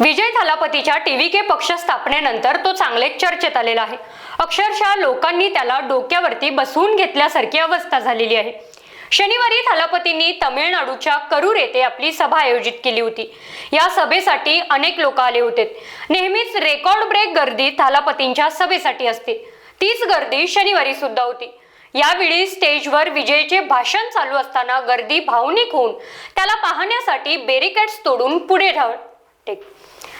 विजय थालापतीच्या TV के पक्ष स्थापनेनंतर तो चांगले चर्चेत आलेला आहे. अक्षरशः लोकांनी त्याला डोक्यावरती बसवून घेतल्यासारखी अवस्था झालेली आहे. शनिवारी थालापतींनी तमिळनाडूच्या करूर येथे आपली सभा आयोजित केली होती. या सभेसाठी अनेक लोक आले होते. नेहमीच रेकॉर्ड ब्रेक गर्दी थालापतींच्या सभेसाठी असते. तीच गर्दी शनिवारी सुद्धा होती. यावेळी स्टेजवर विजयचे भाषण चालू असताना गर्दी भावनिक होऊन त्याला पाहण्यासाठी बेरिकेड्स तोडून पुढे धाव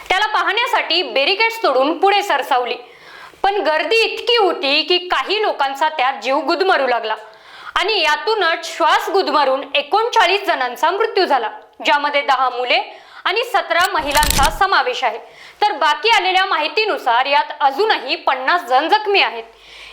त्याला पाहण्यासाठी बेरिकेड्स तोडून पुढे सरसावली. पण गर्दी इतकी होती की काही लोकांचा त्यात जीव गुदमरू लागला. आणि यातूनच श्वास गुदमरून एकोणचाळीस जणांचा मृत्यू झाला ज्यामध्ये दहा मुले आणि सतरा महिलांचा समावेश आहे. तर बाकी आलेल्या माहितीनुसार यात अजूनही पन्नास जण जखमी आहेत.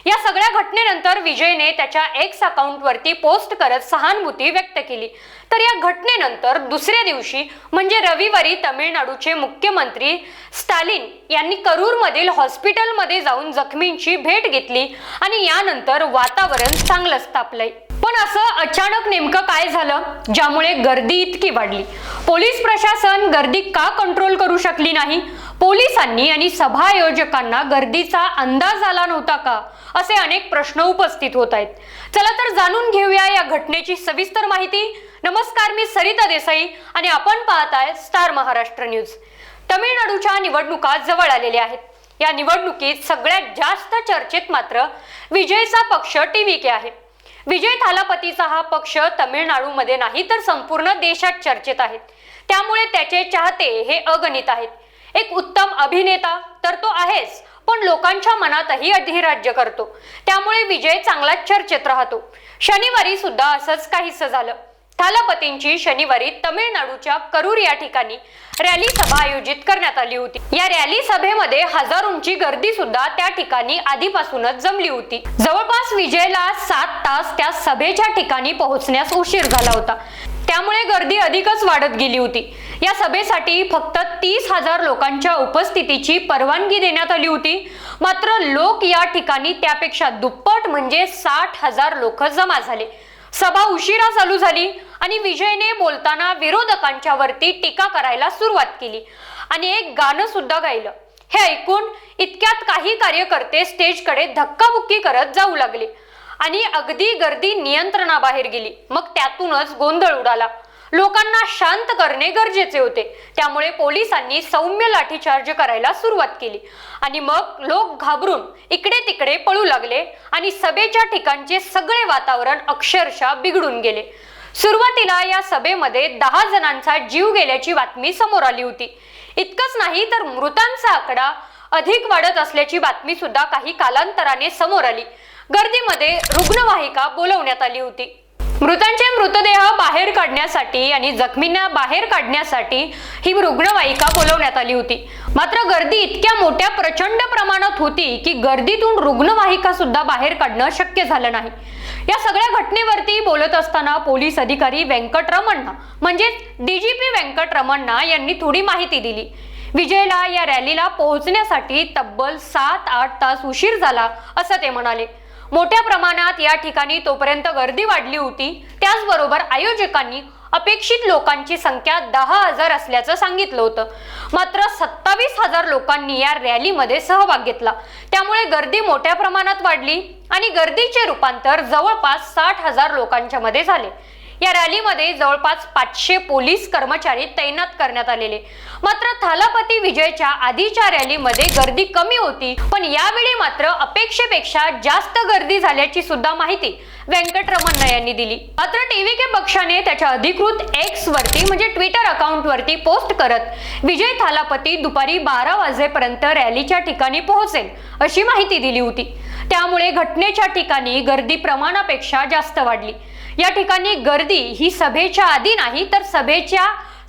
या सगळ्या घटनेनंतर विजयने त्याच्या एक्स अकाउंटवरती पोस्ट करत सहानुभूती व्यक्त केली. तर या घटनेनंतर दुसऱ्या दिवशी म्हणजे रविवारी तमिळनाडूचे मुख्यमंत्री स्टालिन यांनी करूरमधील हॉस्पिटलमध्ये जाऊन जखमींची भेट घेतली आणि यानंतर वातावरण चांगलंच तापलंय पण असं अचानक नेमकं काय झालं ज्यामुळे गर्दी इतकी वाढली? पोलीस प्रशासन गर्दी का कंट्रोल करू शकली नाही? पोलिसांनी आणि सभा आयोजकांना गर्दीचा अंदाज आला नव्हता का? असे अनेक प्रश्न उपस्थित होत आहेत. चला तर जाणून घेऊया या घटनेची सविस्तर माहिती. नमस्कार मी सरिता देसाई आणि आपण पाहताय स्टार महाराष्ट्र न्यूज. तमिळनाडूच्या निवडणुका जवळ आलेल्या आहेत. या निवडणुकीत सगळ्यात जास्त चर्चेत मात्र विजयचा पक्ष टीव्हीके आहे. विजय थालापतीचा हा पक्ष तमिळनाडूमध्ये नाही तर संपूर्ण देशात चर्चेत आहेत. त्यामुळे त्याचे चाहते हे अगणित आहेत. एक उत्तम अभिनेता तर तो आहेच पण लोकांच्या मनातही अधिराज्य करतो. त्यामुळे विजय चांगलाच चर्चेत राहतो. शनिवारी सुद्धा असंच काहीसं झालं. थालापतींची शनिवारी तमिळनाडूच्या करूर या ठिकाणी रॅली सभा आयोजित करण्यात आली होती. या रॅली सभेमध्ये हजारोंची गर्दी सुद्धा त्या ठिकाणी आधीपासूनच जमली होती. जवळपास विजयला सात तास त्या सभेच्या ठिकाणी पोहोचण्यास उशीर झाला होता. त्यामुळे गर्दी अधिकच वाढत गेली होती. या सभेसाठी फक्त तीस हजार लोकांच्या उपस्थितीची परवानगी देण्यात आली होती. मात्र लोक या ठिकाणी त्यापेक्षा दुप्पट म्हणजे साठ हजार लोक जमा झाले. सभा उशिरा चालू झाली. आणि विजयने बोलताना विरोधकांच्या वरती टीका करायला सुरुवात केली. आणि एक गाणं सुद्धा गायलं. हे ऐकून इतक्यात काही कार्यकर्ते स्टेजकडे धक्काबुक्की करत जाऊ लागले. आणि अगदी गर्दी नियंत्रणाबाहेर गेली. मग त्यातूनच गोंधळ उडाला. लोकांना शांत करणे गरजेचे होते. त्यामुळे पोलिसांनी सौम्य लाठीचार्ज करायला सुरुवात केली. आणि मग लोक घाबरून इकडे तिकडे पळू लागले आणि सभेच्या ठिकाणचे सगळे वातावरण अक्षरशः बिघडून गेले. सुरुवातीला या सभेमध्ये दहा जणांचा जीव गेल्याची बातमी समोर आली होती. इतकंच नाही तर मृतांचा आकडा अधिक वाढत असल्याची बातमी सुद्धा काही कालांतराने समोर आली. गर्दीमध्ये रुग्णवाहिका बोलवण्यात आली होती. मृतांचे मृतदेह बाहेर काढण्यासाठी आणि जखमींना बाहेर काढण्यासाठी ही रुग्णवाहिका बोलवण्यात आली होती. मात्र गर्दी इतक्या मोठ्या प्रचंड प्रमाणात होती की गर्दीतून रुग्णवाहिका सुद्धा बाहेर काढणं शक्य झालं नाही. या सगळ्या घटनेवरती बोलत असताना पोलीस अधिकारी व्यंकटरमण्णा म्हणजेच डीजीपी व्यंकटरमण्णा यांनी थोडी माहिती दिली. विजयला या रॅलीला पोहोचण्यासाठी तब्बल सात आठ तास उशीर झाला असं ते म्हणाले. मोठ्या प्रमाणात या ठिकाणी तोपर्यंत गर्दी वाढली होती. त्याचबरोबर आयोजकांनी अपेक्षित लोकांची संख्या दहा हजार असल्याचं सांगितलं होतं. मात्र सत्तावीस हजार लोकांनी या रॅलीमध्ये सहभाग घेतला. त्यामुळे गर्दी मोठ्या प्रमाणात वाढली आणि गर्दीचे रूपांतर जवळपास साठ हजार लोकांच्या मध्ये झाले. या रॅलीमध्ये जवळपास पाचशे पोलीस कर्मचारी तैनात करण्यात आलेले. मात्र थालापती विजयच्या आधीच्या रॅलीमध्ये गर्दी कमी होती पण यावेळी मात्र अपेक्षेपेक्षा जास्त गर्दी झाल्याची सुद्धा माहिती व्यंकटरमण्णा यांनी दिली. मात्र टीव्ही के पक्षाने त्याच्या अधिकृत एक्स वरती म्हणजे ट्विटर अकाउंट वरती पोस्ट करत विजय थालापती दुपारी बारा वाजेपर्यंत रॅलीच्या ठिकाणी पोहोचेल अशी माहिती दिली होती. त्यामुळे घटनेच्या ठिकाणी गर्दी प्रमाणापेक्षा जास्त वाढली. या ठिकाणी गर्दी ही सभेच्या आधी नाही तर सभेच्या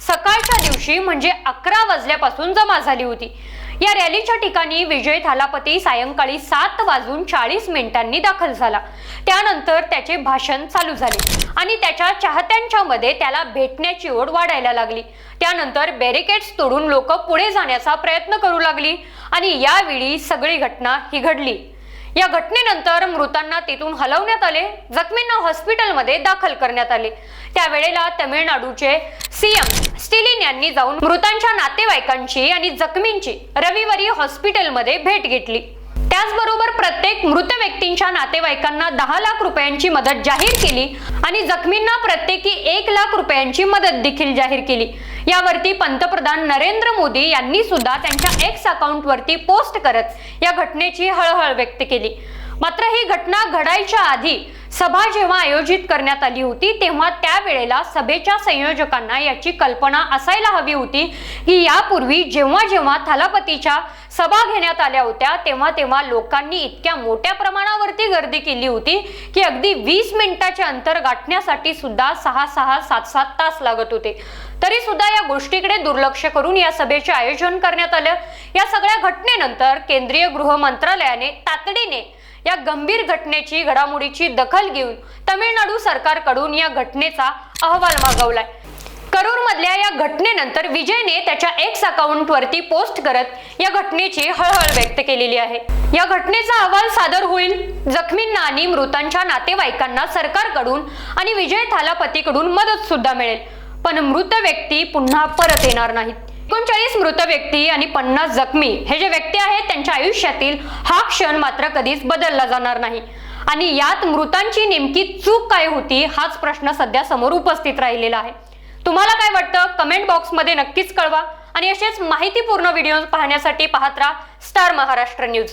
सकाळच्या दिवशी म्हणजे अकरा वाजल्यापासून जमा झाली होती. या रॅलीच्या ठिकाणी विजय थालापती सायंकाळी सात वाजून चाळीस मिनिटांनी दाखल झाला. त्यानंतर त्याचे भाषण चालू झाले आणि त्याच्या चाहत्यांच्या मध्ये त्याला भेटण्याची ओढ वाढायला लागली. त्यानंतर बॅरिकेड्स तोडून लोक पुढे जाण्याचा प्रयत्न करू लागली आणि यावेळी सगळी घटना ही घडली. या घटनेनंतर मृतांना तिथून हलवण्यात आले. जखमींना हॉस्पिटलमध्ये दाखल करण्यात आले. त्यावेळेला तमिळनाडूचे सीएम स्टिलिन यांनी जाऊन मृतांच्या नातेवाईकांची आणि जखमींची रविवारी हॉस्पिटलमध्ये भेट घेतली. त्याचबरोबर प्रत्येक मृत व्यक्तींच्या नातेवाईकांना दहा लाख रुपयांची मदत जाहीर केली आणि जखमींना प्रत्येकी एक लाख रुपयांची मदत देखील जाहीर केली. यावरती पंतप्रधान नरेंद्र मोदी यांनी सुद्धा त्यांच्या एक्स अकाउंट वरती पोस्ट करत या घटनेची हळहळ व्यक्त केली. मात्र ही घटना घडायच्या आधी सभा जेव्हा आयोजित करण्यात आली होती तेव्हा त्यावेळेला सभेच्या संयोजकांना याची कल्पना असायला हवी होती की यापूर्वी जेव्हा जेव्हा थलापतीच्या सभा घेण्यात आल्या होत्या तेव्हा तेव्हा लोकांनी इतक्या मोठ्या प्रमाणावरती गर्दी केली होती की अगदी वीस मिनिटाचे अंतर गाठण्यासाठी सुद्धा सहा सहा सात सात तास लागत होते. तरी सुद्धा या गोष्टीकडे दुर्लक्ष करून या सभेचे आयोजन करण्यात आलं. या सगळ्या घटनेनंतर केंद्रीय गृह मंत्रालयाने तातडीने या गंभीर घटनेची घडामोडीची दखल घेऊन तमिळनाडू सरकारकडून या घटनेचा अहवाल मागवलाय. करूर मधल्या या घटनेनंतर विजयने त्याच्या एक्स अकाउंट वरती पोस्ट करत या घटनेची हळहळ व्यक्त केलेली आहे. या घटनेचा अहवाल सादर होईल. जखमींना आणि मृतांच्या नातेवाईकांना सरकारकडून आणि विजय थालापतीकडून मदत सुद्धा मिळेल. पण मृत व्यक्ती पुन्हा परत येणार नाहीत. एकोणचाळीस मृत व्यक्ती आणि पन्नास जखमी हे जे व्यक्ती आहेत त्यांच्या आयुष्यातील हा क्षण मात्र कधीच बदलला जाणार नाही. आणि यात मृतांची नेमकी चूक काय होती हाच प्रश्न सध्या समोर उपस्थित राहिलेला आहे. तुम्हाला काय वाटतं? कमेंट बॉक्समध्ये नक्कीच कळवा. आणि असेच माहितीपूर्ण व्हिडिओ पाहण्यासाठी पाहत राहा स्टार महाराष्ट्र न्यूज.